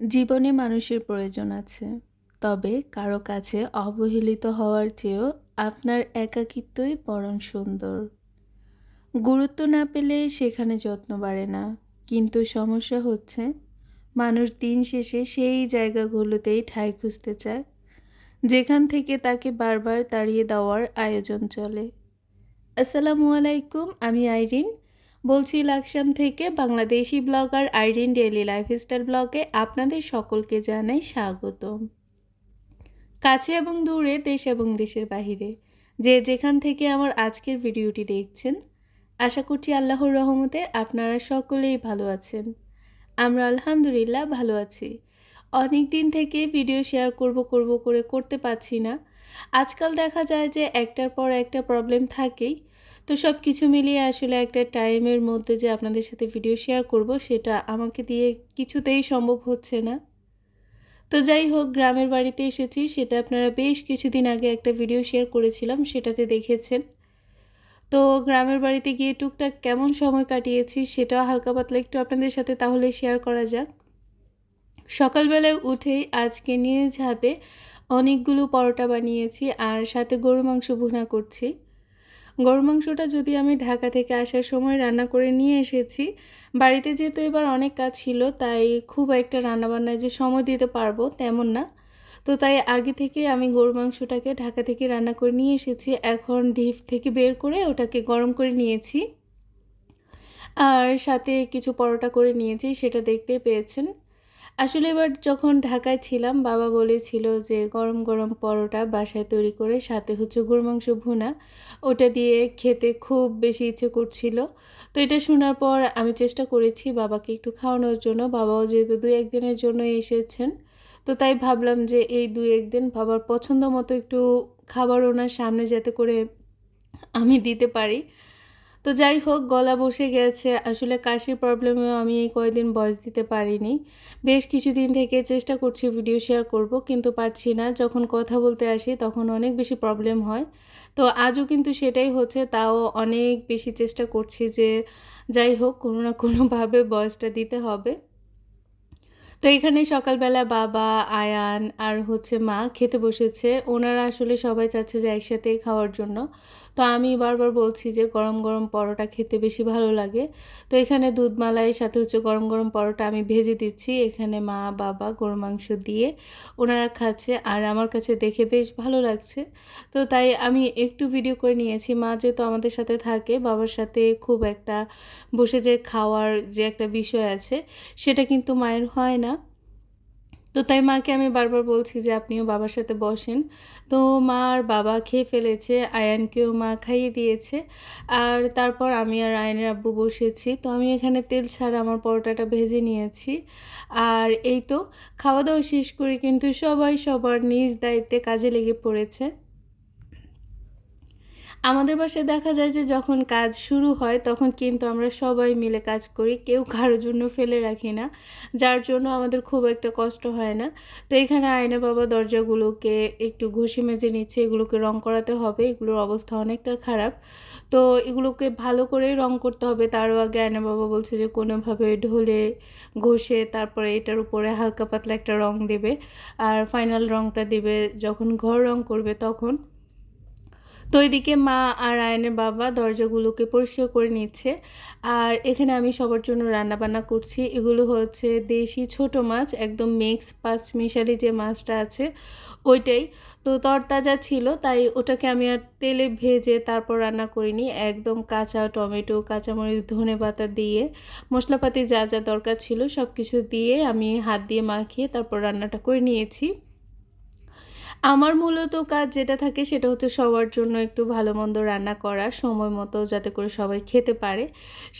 জীবনে মানুষের প্রয়োজন আছে। তবে কারও কাছে অবহেলিত হওয়ার চেয়েও আপনার একাকিত্বই বরং সুন্দর। গুরুত্ব না পেলে সেখানে যত্ন বাড়ে না। কিন্তু সমস্যা হচ্ছে, মানুষ দিন শেষে সেই জায়গাগুলোতেই ঠাঁই খুঁজতে চায়, যেখান থেকে তাকে বারবার তাড়িয়ে দেওয়ার আয়োজন চলে। আসসালামু আলাইকুম, আমি আইরিন। বলছি লাকসাম থেকে Bangladeshi blogger Irin daily lifestyle ব্লগে আপনাদের সকলকে জানাই স্বাগত কাছে এবং দূরে, দেশ এবং দেশের বাহিরে। যে যেখান থেকে আমার আজকের ভিডিওটি দেখছেন, আশা করছি আল্লাহর রহমতে আপনারা সকলেই ভালো আছেন। আমরা আলহামদুলিল্লাহ ভালো আছি। অনেক দিন থেকে ভিডিও শেয়ার করব করব করে করতে পারছি না। আজকাল দেখা যায় যে একটার পর একটা প্রবলেম থাকেই। তো সব কিছু মিলিয়ে আসলে একটা টাইমের মধ্যে যে আপনাদের সাথে ভিডিও শেয়ার করব, সেটা আমাকে দিয়ে কিছুতেই সম্ভব হচ্ছে না। তো যাই হোক, গ্রামের বাড়িতে এসেছি, সেটা আপনারা বেশ কিছুদিন আগে একটা ভিডিও শেয়ার করেছিলাম, সেটাতে দেখেছেন। তো গ্রামের বাড়িতে গিয়ে টুকটাক কেমন সময় কাটিয়েছি, সেটাও হালকা পাতলা একটু আপনাদের সাথে তাহলে শেয়ার করা যাক। সকালবেলায় উঠেই আজকে নিজ হাতে অনেকগুলো পরোটা বানিয়েছি, আর সাথে গরু মাংস ভুনা করছি। গরু মাংসটা যদি আমি ঢাকা থেকে আসার সময় রান্না করে নিয়ে এসেছি, বাড়িতে যেহেতু এবার অনেক কাজ ছিল, তাই খুব একটা রান্নাবান্নায় যে সময় দিতে পারব তেমন না। তো তাই আগে থেকে আমি গরু মাংসটাকে ঢাকা থেকে রান্না করে নিয়ে এসেছি, এখন ডিপ থেকে বের করে ওটাকে গরম করে নিয়েছি। আর সাথে কিছু পরোটা করে নিয়েছি, সেটা দেখতে পেয়েছেন। আসলে এবার যখন ঢাকায় ছিলাম, বাবা বলেছিল যে গরম গরম পরোটা বাসায় তৈরি করে সাথে হচ্ছে গরু মাংস, ভুনা, ওটা দিয়ে খেতে খুব বেশি ইচ্ছে করছিল। তো এটা শোনার পর আমি চেষ্টা করেছি বাবাকে একটু খাওয়ানোর জন্য। বাবাও যেহেতু দু একদিনের জন্য এসেছেন, তো তাই ভাবলাম যে এই দু একদিন বাবার পছন্দ মতো একটু খাবার ওনার সামনে যাতে করে আমি দিতে পারি। তো যাই হোক, গলা বসে গেছে। আসলে কাশির প্রবলেমেও আমি এই কয়েকদিন বয়স দিতে পারিনি। বেশ কিছুদিন থেকে চেষ্টা করছি ভিডিও শেয়ার করব, কিন্তু পারছি না। যখন কথা বলতে আসি, তখন অনেক বেশি প্রবলেম হয়। তো আজও কিন্তু সেটাই হচ্ছে, তাও অনেক বেশি চেষ্টা করছি যে যাই হোক, কোনো না কোনোভাবে বয়সটা দিতে হবে। তো এখানে সকালবেলা বাবা, আয়ান আর হচ্ছে মা খেতে বসেছে। ওনারা আসলে সবাই চাচ্ছে যে একসাথে খাওয়ার জন্য। তো আমি বারবার বলছি যে গরম গরম পরোটা খেতে বেশি ভালো লাগে। তো এখানে দুধ মালাইয়ের সাথে হচ্ছে গরম গরম পরোটা আমি ভেজে দিচ্ছি। এখানে মা, বাবা গরু মাংস দিয়ে ওনারা খাচ্ছে আর আমার কাছে দেখে বেশ ভালো লাগছে। তো তাই আমি একটু ভিডিও করে নিয়েছি। মা যেহেতু আমাদের সাথে থাকে, বাবার সাথে খুব একটা বসে যে খাওয়ার যে একটা বিষয় আছে, সেটা কিন্তু মায়ের হয় না। তো তাই মাকে আমি বারবার বলছি যে, আপনিও বাবার সাথে বসেন। তো মা আর বাবা খেয়ে ফেলেছে, আয়ানকেও মা খাইয়ে দিয়েছে। আর তারপর আমি আর আয়নের আব্বু বসেছি। তো আমি এখানে তেল ছাড়া আমার পরোটাটা ভেজে নিয়েছি। আর এই তো, খাওয়া দাওয়া শেষ করে কিন্তু সবাই সবার নিজ দায়িত্বে কাজে লেগে পড়েছে। আমাদের বাসায় দেখা যায় যে যখন কাজ শুরু হয়, তখন কিন্তু আমরা সবাই মিলে কাজ করি। কেউ কারোর জন্য ফেলে রাখি না, যার জন্য আমাদের খুব একটা কষ্ট হয় না। তো এখানে আয়না বাবা দরজাগুলোকে একটু ঘষে মেজে নিচ্ছে, এগুলোকে রং করাতে হবে, এগুলোর অবস্থা অনেকটা খারাপ। তো এগুলোকে ভালো করে রং করতে হবে। তারও আগে আয়না বাবা বলছে যে কোনোভাবে ঢলে ঘষে তারপরে এটার উপরে হালকা পাতলা একটা রং দেবে, আর ফাইনাল রংটা দেবে যখন ঘর রং করবে তখন। তো এদিকে মা আর আয়নের বাবা দরজাগুলোকে পরিষ্কার করে নিচ্ছে। আর এখানে আমি সবার জন্য রান্না বান্না করছি। এগুলো হচ্ছে দেশি ছোট মাছ, একদম মিক্স পাঁচ মিশালি যে মাছটা আছে, ওইটাই। তো তরতাজা ছিল, তাই ওটাকে আমি আর তেলে ভেজে তারপর রান্না করিনি। একদম কাঁচা টমেটো, কাঁচামরিচ, ধনে পাতা দিয়ে, মশলাপাতি যা যা দরকার ছিল সব কিছু দিয়ে আমি হাত দিয়ে মাখিয়ে তারপর রান্নাটা করে নিয়েছি। আমার মূলত কাজ যেটা থাকে সেটা হচ্ছে সবার জন্য একটু ভালো মন্দ রান্না করা, সময় মতো যাতে করে সবাই খেতে পারে,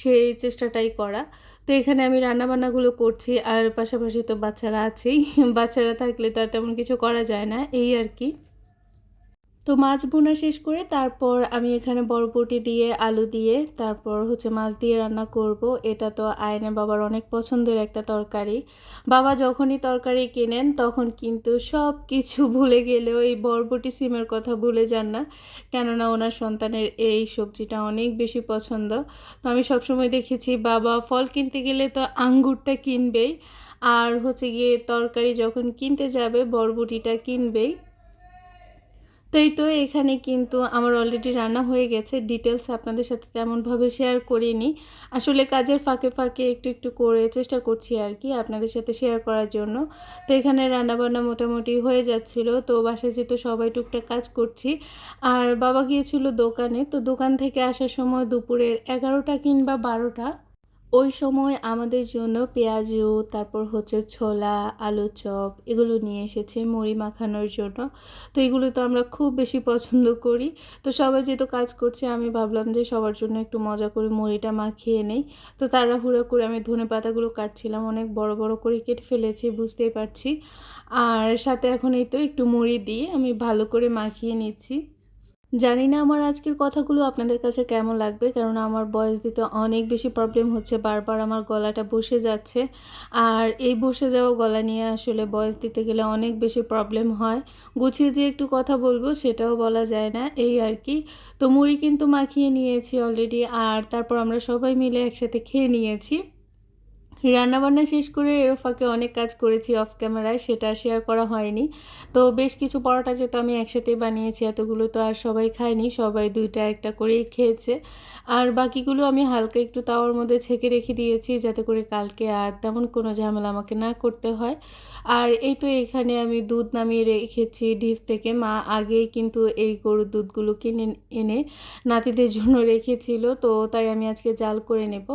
সেই চেষ্টাটাই করা। তো এখানে আমি রান্নাবান্নাগুলো করছি আর পাশাপাশি তো বাচ্চারা আছেই, বাচ্চারা থাকলে তো আর তেমন কিছু করা যায় না, এই আর কি। তো মাছ বোনা শেষ করে তারপর আমি এখানে বরবটি দিয়ে, আলু দিয়ে, তারপর হচ্ছে মাছ দিয়ে রান্না করব। এটা তো আয়নে বাবার অনেক পছন্দের একটা তরকারি। বাবা যখনই তরকারি কেনেন তখন কিন্তু সব কিছু ভুলে গেলেও এই বরবটি সিমের কথা ভুলে যান না। কেননা ওনার সন্তানের এই সবজিটা অনেক বেশি পছন্দ। তো আমি সবসময় দেখেছি বাবা ফল কিনতে গেলে তো আঙ্গুরটা কিনবেই। আর হচ্ছে গিয়ে তরকারি যখন কিনতে যাবে, বরবটিটা কিনবেই। তো এই তো এখানে কিন্তু আমার অলরেডি রান্না হয়ে গেছে। ডিটেলস আপনাদের সাথে তেমনভাবে শেয়ার করিনি। আসলে কাজের ফাঁকে ফাঁকে একটু একটু করে চেষ্টা করছি আর কি আপনাদের সাথে শেয়ার করার জন্য। তো এখানে রান্নাবান্না মোটামুটি হয়ে যাচ্ছিল। তো বাসায় যেহেতু সবাই টুকটাক কাজ করছি, আর বাবা গিয়েছিল দোকানে। তো দোকান থেকে আসার সময় দুপুরের এগারোটা কিংবা বারোটা ওই সময় আমাদের জন্য পেঁয়াজু, তারপর হচ্ছে ছোলা, আলু চপ এগুলো নিয়ে এসেছে মুড়ি মাখানোর জন্য। তো এগুলো তো আমরা খুব বেশি পছন্দ করি। তো সবাই যেহেতু কাজ করছে, আমি ভাবলাম যে সবার জন্য একটু মজা করে মুড়িটা মাখিয়ে নেই। তো তাড়াহুড়ো করে আমি ধনে পাতাগুলো কাটছিলাম, অনেক বড় বড় করে কেটে ফেলেছি, বুঝতেই পারছি। আর সাথে এখন এই তো একটু মুড়ি দিয়ে আমি ভালো করে মাখিয়ে নিচ্ছি। জানি না আমার আজকের কথাগুলো আপনাদের কাছে কেমন লাগবে কারণ আমার বয়স দিতে অনেক বেশি প্রবলেম হচ্ছে, বারবার আমার গলাটা বসে যাচ্ছে। আর এই বসে যাওয়া গলা নিয়ে আসলে বয়স দিতে গেলে অনেক বেশি প্রবলেম হয়। গুছিয়ে যে একটু কথা বলব সেটাও বলা যায় না, এই আর কি। তো মুড়ি কিন্তু মাখিয়ে নিয়েছি অলরেডি আর তারপর আমরা সবাই মিলে একসাথে খেয়ে নিয়েছি। রান্নাবান্না শেষ করে এর ফাঁকে অনেক কাজ করেছি অফ ক্যামেরায় সেটা শেয়ার করা হয়নি। তো বেশ কিছু পরোটা যেহেতু আমি একসাথেই বানিয়েছি, এতগুলো তো আর সবাই খায়নি, সবাই দুইটা একটা করেই খেয়েছে। আর বাকিগুলো আমি হালকা একটু তাওয়ার মধ্যে ছেঁকে রেখে দিয়েছি, যাতে করে কালকে আর তেমন কোনো ঝামেলা আমাকে না করতে হয়। আর এই তো এখানে আমি দুধ নামিয়ে রেখেছি ডিপ থেকে। মা আগেই কিন্তু এই গরুর দুধগুলো কিনে এনে নাতিদের জন্য রেখেছিল, তো তাই আমি আজকে জাল করে নেব।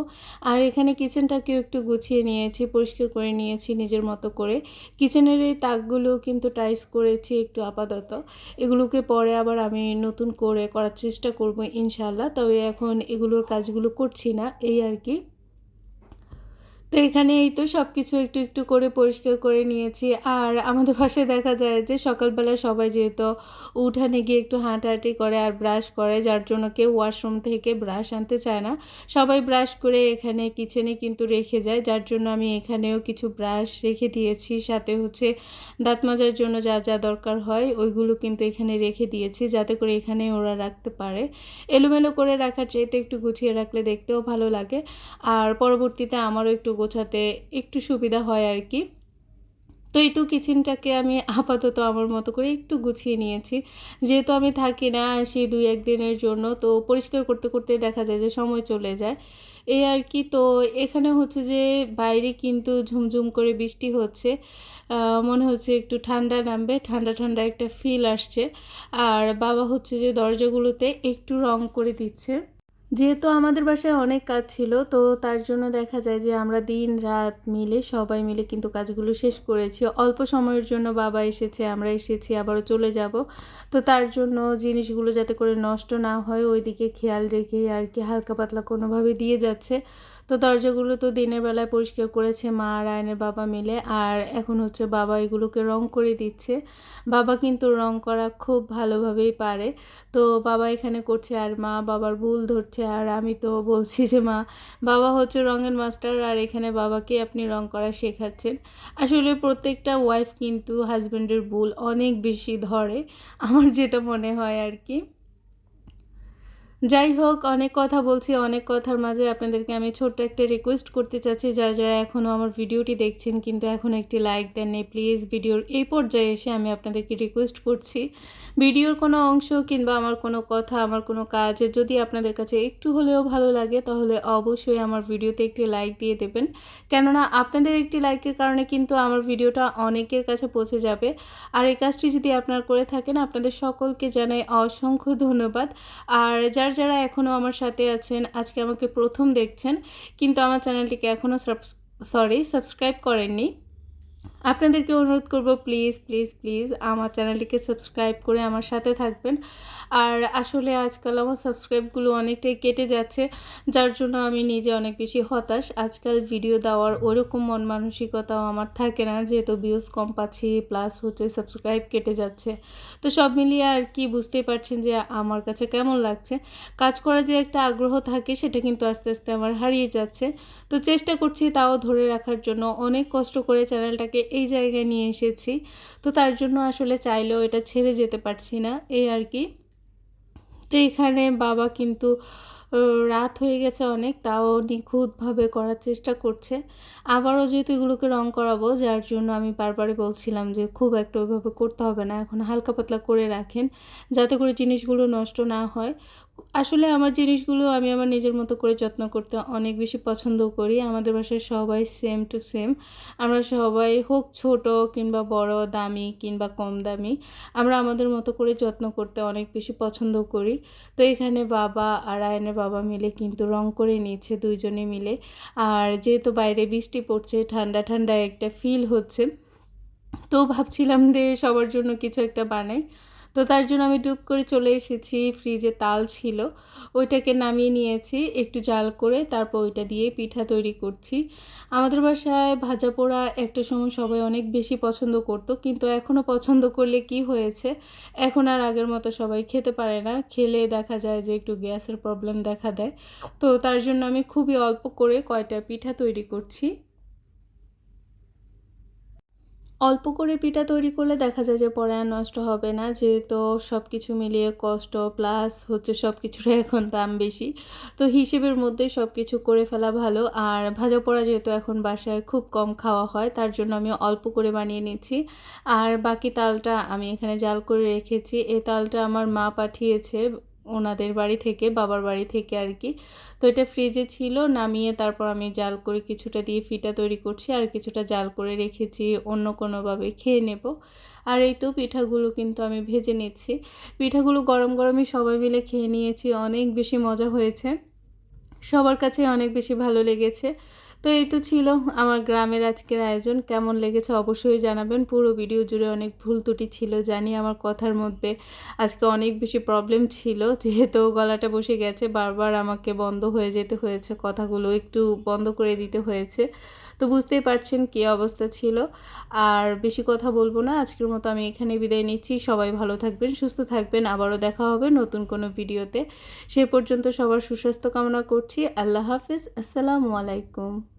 আর এখানে কিচেনটাকেও একটু গুছিয়ে নিয়েছি, পরিষ্কার করে নিয়েছি নিজের মতো করে। কিচেনের এই তাকগুলো কিন্তু টাইস করেছি একটু আপাতত। এগুলোকে পরে আবার আমি নতুন করে করার চেষ্টা করব ইনশাল্লাহ তবে এখন এগুলোর কাজগুলো করছি না, এই আর কি। তো এখানে এই তো সব কিছু একটু একটু করে পরিষ্কার করে নিয়েছি। আর আমাদের পাশে দেখা যায় যে সকালবেলা সবাই যেহেতু উঠানে গিয়ে একটু হাঁটাহাঁটি করে আর ব্রাশ করে, যার জন্য কেউ ওয়াশরুম থেকে ব্রাশ আনতে চায় না। সবাই ব্রাশ করে এখানে কিচেনে কিন্তু রেখে যায়, যার জন্য আমি এখানেও কিছু ব্রাশ রেখে দিয়েছি। সাথে হচ্ছে দাঁত মাজার জন্য যা যা দরকার হয় ওইগুলো কিন্তু এখানে রেখে দিয়েছি, যাতে করে এখানে ওরা রাখতে পারে। এলোমেলো করে রাখার চাইতে একটু গুছিয়ে রাখলে দেখতেও ভালো লাগে। আর পরবর্তীতে আমারও একটু গোছাতে একটু সুবিধা হয় আর কি। তো এই তো কিচেনটাকে আমি আপাতত আমার মতো করে একটু গুছিয়ে নিয়েছি। যেহেতু আমি থাকি না সেই দুই একদিনের জন্য, তো পরিষ্কার করতে করতে দেখা যায় যে সময় চলে যায়। এই আর কি, তো এখানে হচ্ছে যে বাইরে কিন্তু ঝুমঝুম করে বৃষ্টি হচ্ছে। মনে হচ্ছে একটু ঠান্ডা নামবে, ঠান্ডা ঠান্ডা একটা ফিল আসছে। আর বাবা হচ্ছে যে দরজাগুলোতে একটু রং করে দিচ্ছে। যেহেতু আমাদের বাসায় অনেক কাজ ছিল, তো তার জন্য দেখা যায় যে আমরা দিন রাত মিলে সবাই মিলে কিন্তু কাজগুলো শেষ করেছি। অল্প সময়ের জন্য বাবা এসেছে, আমরা এসেছি, আবারও চলে যাব। তো তার জন্য জিনিসগুলো যাতে করে নষ্ট না হয়, ওইদিকে খেয়াল রেখে আর কি হালকা পাতলা কোনোভাবে দিয়ে যাচ্ছে। তো দরজাগুলো তো দিনের বেলায় পরিষ্কার করেছে মা আর আয়নের বাবা মিলে। আর এখন হচ্ছে বাবা এগুলোকে রং করে দিচ্ছে। বাবা কিন্তু রং করা খুব ভালোভাবেই পারে। তো বাবা এখানে করছে আর মা বাবার ভুল ধরছে। আর আমি তো বলছি যে, মা, বাবা হচ্ছে রঙের মাস্টার আর এখানে বাবাকে আপনি রং করা শেখাচ্ছেন। আসলে প্রত্যেকটা ওয়াইফ কিন্তু হাজব্যান্ডের ভুল অনেক বেশি ধরে। আমার যেটা মনে হয় আর কি। যাই হোক অনেক কথা বলছি, অনেক কথার মাঝে আপনাদেরকে আমি ছোট্ট একটা রিকোয়েস্ট করতে চাচ্ছি। যারা যারা এখনও আমার ভিডিওটি দেখছেন, কিন্তু এখন একটি লাইক দেননি প্লিজ ভিডিওর এই পর্যায়ে এসে আমি আপনাদেরকে রিকোয়েস্ট করছি। ভিডিওর কোনো অংশ কিংবা আমার কোনো কথা, আমার কোনো কাজ, যদি আপনাদের কাছে একটু হলেও ভালো লাগে, তাহলে অবশ্যই আমার ভিডিওতে একটি লাইক দিয়ে দেবেন। কেননা, আপনাদের একটি লাইকের কারণে কিন্তু আমার ভিডিওটা অনেকের কাছে পৌঁছে যাবে। আর এই কাজটি যদি আপনার করে থাকেন, আপনাদের সকলকে জানাই অসংখ্য ধন্যবাদ। আর যার যারা যারা এখনও আমার সাথে আছেন, আজকে আমাকে প্রথম দেখছেন, কিন্তু আমার চ্যানেলটিকে এখনও সরি সাবস্ক্রাইব করেননি আপনাদেরকে অনুরোধ করব প্লিজ প্লিজ প্লিজ আমার চ্যানেলটিকে সাবস্ক্রাইব করে আমার সাথে থাকবেন। আর আসলে আজকাল আমার সাবস্ক্রাইবগুলো অনেকটাই কেটে যাচ্ছে, যার জন্য আমি নিজে অনেক বেশি হতাশ। আজকাল ভিডিও দেওয়ার ওরকম মন মানসিকতাও আমার থাকে না, যেহেতু ভিউজ কম পাচ্ছি প্লাস হচ্ছে সাবস্ক্রাইব কেটে যাচ্ছে। তো সব মিলিয়ে আর কি বুঝতেই পারছেন যে আমার কাছে কেমন লাগছে। কাজ করার যে একটা আগ্রহ থাকে, সেটা কিন্তু আস্তে আস্তে আমার হারিয়ে যাচ্ছে। তো চেষ্টা করছি তাও ধরে রাখার জন্য। অনেক কষ্ট করে চ্যানেলটাকে এই জায়গায় নিয়ে এসেছি। তো তার জন্য আসলে চাইলেও এটা ছেড়ে যেতে পারছি না, এই আর কি। তো এখানে বাবা কিন্তু রাত হয়ে গেছে অনেক, তাও নিখুঁতভাবে করার চেষ্টা করছে। আবারও যেহেতু এগুলোকে রং করাবো, যার জন্য আমি বারবারই বলছিলাম যে খুব একটা ওইভাবে করতে হবে না, এখন হালকা পাতলা করে রাখেন, যাতে করে জিনিসগুলো নষ্ট না হয়। আসলে আমার জিনিসগুলো আমি আমার নিজের মতো করে যত্ন করতে অনেক বেশি পছন্দ করি। আমাদের বাসায় সবাই সেম টু সেম আমরা সবাই হোক ছোট কিংবা বড়, দামি কিংবা কম দামি, আমরা আমাদের মতো করে যত্ন করতে অনেক বেশি পছন্দ করি। তো এখানে বাবা আর আয়নের বাবা মিলে কিন্তু রং করে নিয়েছে দুইজনে মিলে। আর যেহেতু বাইরে বৃষ্টি পড়ছে, ঠান্ডা ঠান্ডা একটা ফিল হচ্ছে, তো ভাবছিলাম যে সবার জন্য কিছু একটা বানাই। তো তার জন্য আমি ডুব করে চলে এসেছি, ফ্রিজে তাল ছিল। ওইটাকে নামিয়ে নিয়েছি, একটু জাল করে তারপর ওইটা দিয়ে পিঠা তৈরি করছি। আমাদের বাসায় ভাজা পোড়া একটা সময় সবাই অনেক বেশি পছন্দ করতো, কিন্তু এখনও পছন্দ করলে কি হয়েছে? এখন আর আগের মতো সবাই খেতে পারে না। খেলে দেখা যায় যে একটু গ্যাসের প্রবলেম দেখা দেয়। তো তার জন্য আমি খুবই অল্প করে কয়টা পিঠা তৈরি করছি। অল্প করে পিঠা তৈরি করলে দেখা যায় যে পরে আর নষ্ট হবে না, যেহেতু সব কিছু মিলিয়ে কষ্ট প্লাস হচ্ছে সব কিছুর এখন দাম বেশি। তো হিসেবের মধ্যেই সব কিছু করে ফেলা ভালো। আর ভাজা পোড়া যেহেতু এখন বাসায় খুব কম খাওয়া হয়, তার জন্য আমি অল্প করে বানিয়ে নিচ্ছি। আর বাকি তালটা আমি এখানে জাল করে রেখেছি। এই তালটা আমার মা পাঠিয়েছে ওনাদের বাড়ি থেকে, বাবার বাড়ি থেকে আর কি। তো এটা ফ্রিজে ছিল, নামিয়ে তারপর আমি জাল করে কিছুটা দিয়ে ফিটা তৈরি করছি আর কিছুটা জাল করে রেখেছি, অন্য কোনোভাবে খেয়ে নেব। আর এই তো পিঠাগুলো কিন্তু আমি ভেজে নিচ্ছি। পিঠাগুলো গরম গরমই সবাই মিলে খেয়ে নিয়েছি, অনেক বেশি মজা হয়েছে। সবার কাছে অনেক বেশি ভালো লেগেছে। তো এই তো ছিল আমার গ্রামের আজকের আয়োজন। কেমন লেগেছে অবশ্যই জানাবেন। পুরো ভিডিও জুড়ে অনেক ভুল ত্রুটি ছিল জানি আমার কথার মধ্যে আজকে অনেক বেশি প্রবলেম ছিল। যেহেতু গলাটা বসে গেছে, বারবার আমাকে বন্ধ হয়ে যেতে হয়েছে, কথাগুলো একটু বন্ধ করে দিতে হয়েছে। তো বুঝতেই পারছেন কী অবস্থা ছিল। আর বেশি কথা বলব না, আজকের মতো আমি এখানে বিদায় নিচ্ছি। সবাই ভালো থাকবেন, সুস্থ থাকবেন। আবারও দেখা হবে নতুন কোনো ভিডিওতে সে পর্যন্ত সবার সুস্বাস্থ্য কামনা করছি। আল্লাহ হাফিজ। আসসালামু আলাইকুম।